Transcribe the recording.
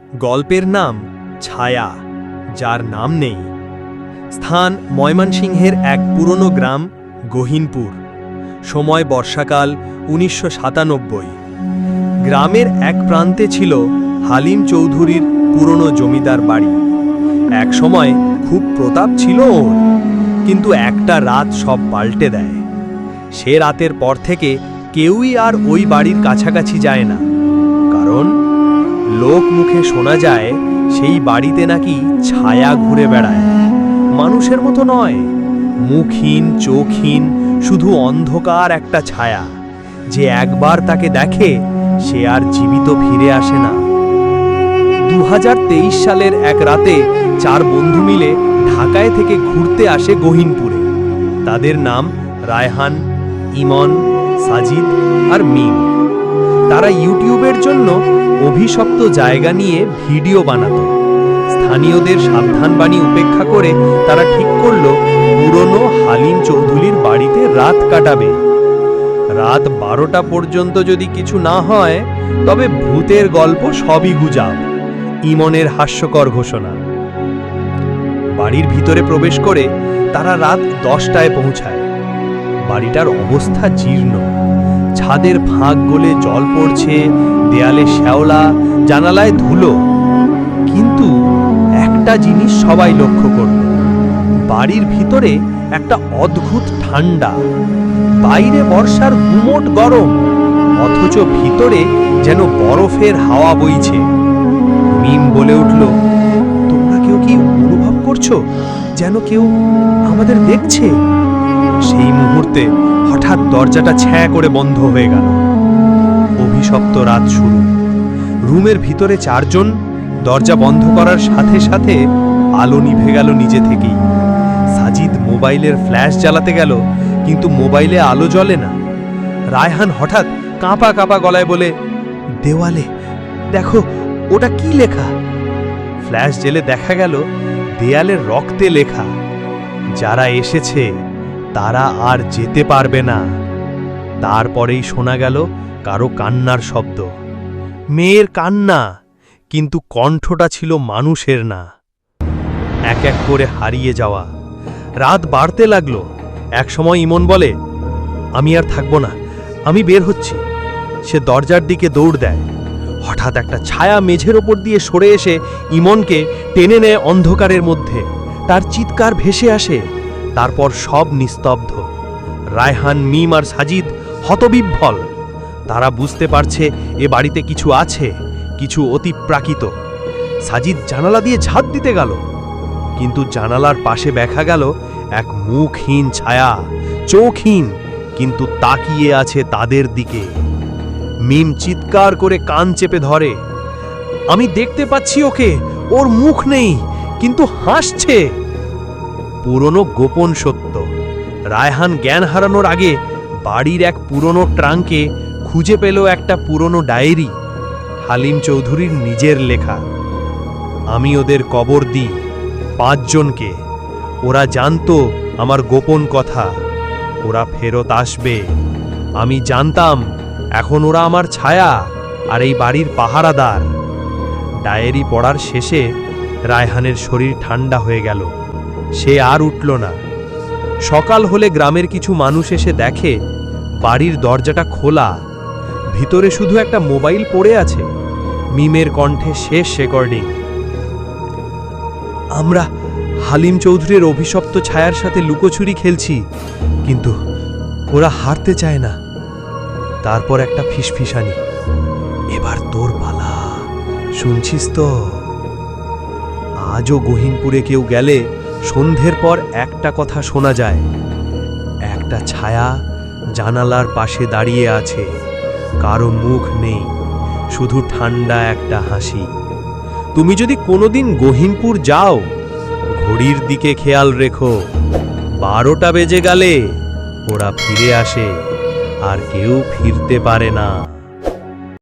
গল্পের নাম ছায়া, যার নাম নেই। স্থান ময়মনসিংহের এক পুরনো গ্রাম, গহিনপুর। সময় বর্ষাকাল উনিশশো সাতানব্বই। গ্রামের এক প্রান্তে ছিল হালিম চৌধুরীর পুরনো জমিদার বাড়ি। এক সময় খুব প্রতাপ ছিল ওর, কিন্তু একটা রাত সব পাল্টে দেয়। সে রাতের পর থেকে কেউই আর ওই বাড়ির কাছাকাছি যায় না, কারণ লোক মুখে শোনা যায়, সেই বাড়িতে নাকি ছায়া ঘুরে বেড়ায়। মানুষের মতো নয়, মুখহীন, চোখহীন, শুধু অন্ধকার একটা ছায়া। যে একবার তাকে দেখে, সে আর জীবিত ফিরে আসে না। দু হাজার তেইশ সালের এক রাতে চার বন্ধু মিলে ঢাকায় থেকে ঘুরতে আসে গহিনপুরে। তাদের নাম রায়হান, ইমন, সাজিদ আর মিম। তারা ইউটিউবের জন্য অভিশপ্ত জায়গা নিয়ে ভিডিও বানাত। স্থানীয়দের সাবধানবাণী উপেক্ষা করে তারা ঠিক করল, পুরনো হালিম চৌধুরীর বাড়িতে রাত কাটাবে। রাত বারোটা পর্যন্ত যদি কিছু না হয়, তবে ভূতের গল্প সবই গুজাব, ইমনের হাস্যকর ঘোষণা। বাড়ির ভিতরে প্রবেশ করে তারা রাত দশটায় পৌঁছায়। বাড়িটার অবস্থা জীর্ণ। ছাদের ফাঁক গলে জল পড়ছে, দেয়ালে শ্যাওলা, জানালায় ধুলো। কিন্তু একটা জিনিস সবাই লক্ষ্য করল। বাড়ির ভিতরে একটা অদ্ভুত ঠান্ডা। বাইরে বর্ষার গুমোট গরম, অথচ ভিতরে যেন বরফের হাওয়া বইছে। মিম বলে উঠল, তোমরা কেউ কি অনুভব করছ? যেন কেউ আমাদের দেখছে? সেই মুহূর্তে হঠাৎ দরজাটা ছ্যাঁ করে বন্ধ হয়ে গেল। অভিশপ্ত রাত শুরু। রুমের ভিতরে চারজন, দরজা বন্ধ করার সাথে সাথে আলো নিভে গেল নিজে থেকেই। সাজিদ মোবাইলের ফ্ল্যাশ জ্বালাতে গেল, কিন্তু মোবাইলে আলো জ্বলে না। রায়হান হঠাৎ কাঁপা কাঁপা গলায় বলে, দেওয়ালে, দেখো, ওটা কি লেখা? ফ্ল্যাশ জেলে দেখা গেল, দেয়ালের রক্তে লেখা, যারা এসেছে তারা আর যেতে পারবে না। তারপরেই শোনা গেল কারও কান্নার শব্দ। মেয়ের কান্না, কিন্তু কণ্ঠটা ছিল মানুষের না। এক এক করে হারিয়ে যাওয়া। রাত বাড়তে লাগল। একসময় ইমন বলে, আমি আর থাকব না, আমি বের হচ্ছি। সে দরজার দিকে দৌড় দেয়। হঠাৎ একটা ছায়া মেঝের ওপর দিয়ে সরে এসে ইমনকে টেনে নেয় অন্ধকারের মধ্যে। তার চিৎকার ভেসে আসে। তারপর সব নিস্তব্ধ। রায়হান, মিম আর সাজিদ হতবিভ্বল। তারা বুঝতে পারছে এ বাড়িতে কিছু আছে, কিছু অতিপ্রাকৃত সাজিদ জানালা দিয়ে ঝাঁপ দিতে গেল। কিন্তু জানালার পাশে দেখা গেল, এক মুখহীন ছায়া, চোখহীন, কিন্তু তাকিয়ে আছে তাদের দিকে। মিম চিৎকার করে কান চেপে ধরে, আমি দেখতে পাচ্ছি ওকে, ওর মুখ নেই, কিন্তু হাসছে। পুরনো গোপন সত্য। রায়হান জ্ঞান হারানোর আগে বাড়ির এক পুরনো ট্রাঙ্কে খুঁজে পেল একটা পুরনো ডায়েরি, হালিম চৌধুরীর নিজের লেখা। আমি ওদের কবর দিই, পাঁচজনকে। ওরা জানতো আমার গোপন কথা। ওরা ফেরত আসবে। আমি জানতাম, এখন ওরা আমার ছায়া আর এই বাড়ির পাহারাদার। ডায়েরি পড়ার শেষে রায়হানের শরীর ঠান্ডা হয়ে গেল। সে আর উঠল না। সকাল হলে গ্রামের কিছু মানুষ এসে দেখে বাড়ির দরজাটা খোলা। ভিতরে শুধু একটা মোবাইল পড়ে আছে। মিমের কণ্ঠে শেষ রেকর্ডিং। আমরা হালিম চৌধুরীর অভিশপ্ত ছায়ার সাথে লুকোচুরি খেলছি, কিন্তু ওরা হারতে চায় না। তারপর একটা ফিসফিসানি। এবার তোর পালা, শুনছিস তো? আজও গহিনপুরে কেউ গেলে সন্ধ্যের পর একটা কথা শোনা যায়। একটা ছায়া জানালার পাশে দাঁড়িয়ে আছে। কারও মুখ নেই, শুধু ঠান্ডা একটা হাসি। তুমি যদি কোনোদিন গহিনপুর যাও, ঘড়ির দিকে খেয়াল রেখো, বারোটা বেজে গেলে ওরা ফিরে আসে, আর কেউ ফিরতে পারে না।